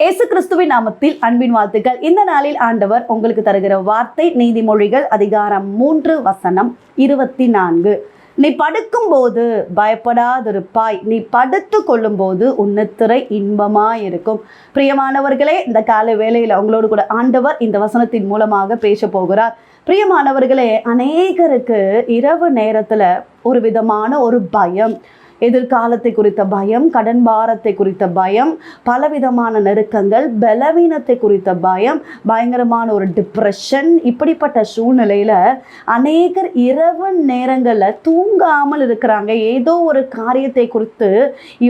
இயேசு கிறிஸ்துவின் நாமத்தில் அன்பின் வாழ்த்துக்கள். இந்த நாளில் ஆண்டவர் உங்களுக்கு தருகிற வார்த்தை நீதிமொழிகள் அதிகாரம் மூன்று வசனம் இருபத்தி நான்கு நீ படுக்கும்போது பயப்படாதிருப்பாய். நீ படுத்து கொள்ளும்போது உன்னத்திரை இன்பமாக இருக்கும் பிரியமானவர்களே இந்த கால வேளையில் அவங்களோடு கூட ஆண்டவர் இந்த வசனத்தின் மூலமாக பேச போகிறார். பிரியமானவர்களே அநேகருக்கு இரவு நேரத்தில் ஒரு விதமான ஒரு பயம் எதிர்காலத்தை குறித்த பயம் கடன் பாரத்தை குறித்த பயம் பலவிதமான நெருக்கங்கள் பலவீனத்தை குறித்த பயம் பயங்கரமான ஒரு டிப்ரெஷன் இப்படிப்பட்ட சூழ்நிலையில் அநேகர் இரவு நேரங்களில் தூங்காமல் இருக்கிறாங்க. ஏதோ ஒரு காரியத்தை குறித்து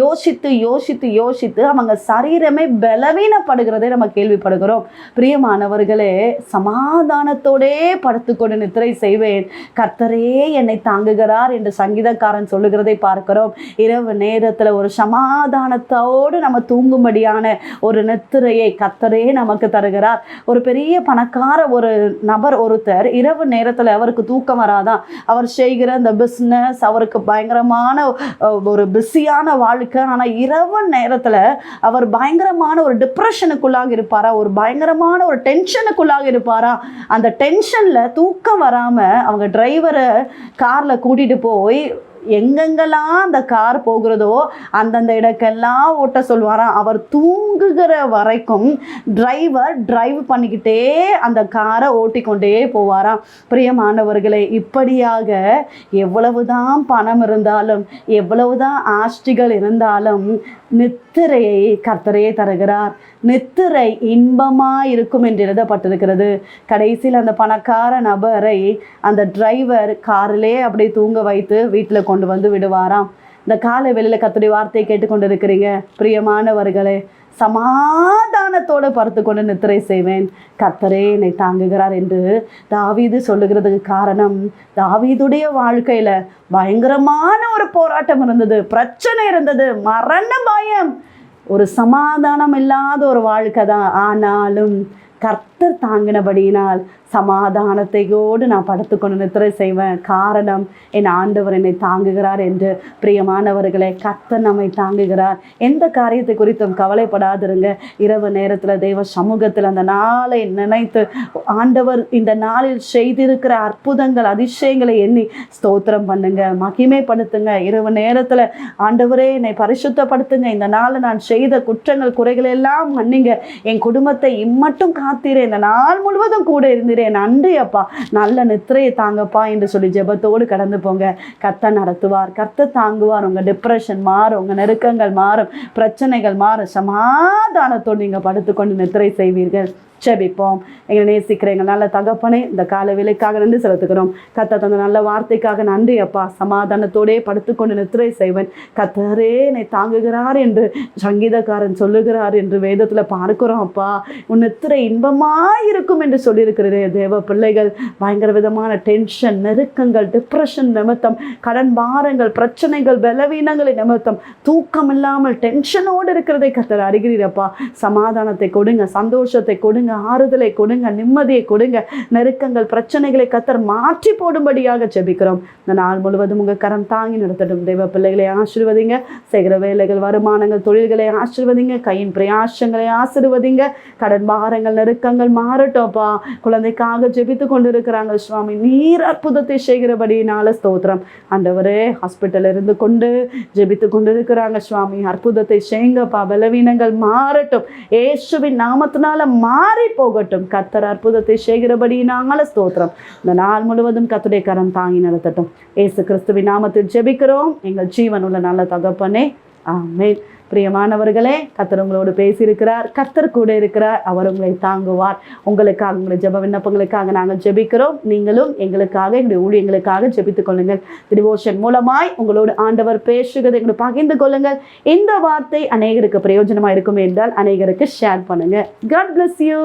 யோசித்து யோசித்து யோசித்து அவங்க சரீரமே பலவீனப்படுகிறதை நம்ம கேள்விப்படுகிறோம். பிரியமானவர்களே சமாதானத்தோடே படுத்துக்கொண்டு நித்திரை செய்வேன். கர்த்தரே என்னை தாங்குகிறார் என்று சங்கீதக்காரன் சொல்லுகிறதை பார்க்கிறோம். இரவு நேரத்தில் ஒரு சமாதானத்தோடு நம்ம தூங்கும்படியான ஒரு நித்திரையை கத்தரே நமக்கு தருகிறார். ஒரு பெரிய பணக்கார ஒரு நபர் ஒருத்தர் இரவு நேரத்தில் அவருக்கு தூக்கம் வராதான் அவர் செய்கிற அந்த பிஸ்னஸ் அவருக்கு பயங்கரமான ஒரு பிஸியான வாழ்க்கை. ஆனால் இரவு நேரத்தில் அவர் பயங்கரமான ஒரு டிப்ரெஷனுக்குள்ளாக இருப்பாரா? ஒரு பயங்கரமான ஒரு டென்ஷனுக்குள்ளாக இருப்பாரா? அந்த டென்ஷனில் தூக்கம் வராமல் அவங்க டிரைவரை காரில் கூட்டிகிட்டு போய் எங்கெங்கெல்லாம் அந்த கார் போகிறதோ அந்தந்த இடக்கெல்லாம் ஓட்ட சொல்வாராம் அவர் தூங்குகிற வரைக்கும் டிரைவர் டிரைவ் பண்ணிக்கிட்டே அந்த காரை ஓட்டிக்கொண்டே போவாராம் பிரியமானவர்களே இப்படியாக எவ்வளவுதான் பணம் இருந்தாலும் எவ்வளவுதான் ஆஷ்டிகள் இருந்தாலும் நித்திரையை கர்த்தரே தருகிறார். நித்திரை இன்பமாக இருக்கும் என்று எழுதப்பட்டிருக்கிறது. கடைசியில் அந்த பணக்கார நபரை அந்த டிரைவர் காரிலே அப்படியே தூங்க வைத்து வீட்டில் கொண்டு வந்து விடுவாராம். இந்த காலை வெளியில் கத்துடைய வார்த்தையை கேட்டுக்கொண்டு இருக்கிறீங்க பிரியமானவர்களே சமாதானத்தோடு படுத்து கொண்டு நித்திரை செய்வேன். கத்தரே என்னை தாங்குகிறார் என்று தாவீது சொல்லுகிறதுக்கு காரணம் தாவீதுடைய வாழ்க்கையில் பயங்கரமான ஒரு போராட்டம் இருந்தது. பிரச்சனை இருந்தது. மரண பயம். ஒரு சமாதானம் இல்லாத ஒரு வாழ்க்கை தான். ஆனாலும் கர்த்தர் தாங்கினபடியினால் சமாதானத்தையோடு நான் படுத்துக்கொண்டு நித்திரை செய்வேன். காரணம் என் ஆண்டவர் என்னை தாங்குகிறார் என்று பிரியமானவர்களே கத்த நம்மை தாங்குகிறார். எந்த காரியத்தை குறித்தும் கவலைப்படாதிருங்க. இரவு நேரத்தில் தெய்வ சமூகத்தில் அந்த நாளை நினைத்து ஆண்டவர் இந்த நாளில் செய்திருக்கிற அற்புதங்கள் அதிசயங்களை எண்ணி ஸ்தோத்திரம் பண்ணுங்க மகிமைப்படுத்துங்க. இரவு நேரத்தில் ஆண்டவரே என்னை பரிசுத்தப்படுத்துங்க. இந்த நாளை நான் செய்த குற்றங்கள் குறைகள் எல்லாம் மன்னிங்க. என் குடும்பத்தை இம்மட்டும் காத்தீரே. இந்த நாள் முழுவதும் கூட இருந்து இருந்தீரே நன்றி அப்பா நல்ல நித்திரையை தாங்கப்பா என்று சொல்லி ஜெபத்தோடு கடந்து போங்க. கத்த நடத்துவார். கத்த தாங்குவார். உங்கள் டிப்ரெஷன் மாறும். உங்கள் நெருக்கங்கள் மாறும். பிரச்சனைகள் மாறும். சமாதானத்தோடு நீங்கள் படுத்துக்கொண்டு நித்திரை செய்வீர்கள். ஜெபிப்போம். எங்களை நேசிக்கிற எங்கள் நல்ல தகப்பனே இந்த கால விலைக்காக நன்றி செலுத்துக்கிறோம் கத்த தந்த நல்ல வார்த்தைக்காக நன்றி அப்பா. சமாதானத்தோடே படுத்துக்கொண்டு நித்திரை செய்வன். கத்தரே என்னை தாங்குகிறார் என்று சங்கீதக்காரன் சொல்லுகிறார் என்று வேதத்தில் பார்க்கிறோம் அப்பா. உன் நித்திரை இன்பமாக இருக்கும் என்று சொல்லியிருக்கிறதே தேவ பிள்ளைகள். பயங்கர விதமான டென்ஷன் நெருக்கங்கள் டிப்ரெஷன் நிமித்தம் கடன் பாரங்கள் பிரச்சனைகள் பலவீனங்களை நிமித்தம் தூக்கம் இல்லாமல் டென்ஷனோடு இருக்கிறதை கத்தர் அறிகிறீரப்பா சமாதானத்தை கொடுங்க சந்தோஷத்தை கொடுங்க. ஆறுதலை கொடுங்க நிம்மதியை கொடுங்க நெருக்கங்கள் பிரச்சனைகளை கத்தர் மாற்றி போடும்படியாக ஜெபிக்கிறோம். இந்த நாள் முழுவதும் உங்கள் கரம் தாங்கி நடத்தட்டும். தெய்வ பிள்ளைகளை ஆசீர்வதிங்க. செய்கிற வேலைகள் வருமானங்கள் தொழில்களை ஆசீர்வதிங்க. கையின் பிரயாசங்களை ஆசீர்வதிங்க. கடன் பாரங்கள் நெருக்கங்கள் மாறட்டோப்பா குழந்தைக்காக ஜெபித்து கொண்டு இருக்கிறாங்க சுவாமி. நீர் அற்புதத்தை செய்கிறபடினால ஸ்தோத்திரம். ஆண்டவரே ஹாஸ்பிட்டல் இருந்து கொண்டு ஜெபித்து கொண்டிருக்கிறாங்க சுவாமி. அற்புதத்தை செய்யுங்கப்பா. பலவீனங்கள் மாறட்டும். ஏசுவின் நாமத்தினால மாறி போகட்டும். கத்தர் அற்புதத்தை செய்கிறபடினால ஸ்தோத்திரம். இந்த நாள் முழுவதும் கத்துடைய கரம் தாங்கி நடத்தட்டும். ஏசு கிறிஸ்துவின் நாமத்தில் ஜெபிக்கிறோம். எங்கள் ஜீவன் உள்ள நல்ல தகப்பனே. ஆமேன். பிரியமானவர்களே கத்தர் உங்களோடு பேசியிருக்கிறார். கர்த்தர் கூட இருக்கிறார். அவர் உங்களை தாங்குவார். உங்களுக்காக உங்களை ஜெப விண்ணப்பங்களுக்காக நாங்கள் ஜெபிக்கிறோம். நீங்களும் எங்களுக்காக எங்களுடைய ஊழியங்களுக்காக ஜெபித்துக் கொள்ளுங்கள். டிவோஷன் மூலமாய் உங்களோடு ஆண்டவர் பேசுகிறதை எங்களை பகிர்ந்து கொள்ளுங்கள். இந்த வார்த்தை அநேகருக்கு பிரயோஜனமாக இருக்கும் என்றால் அநேகருக்கு ஷேர் பண்ணுங்கள் காட் பிளஸ் யூ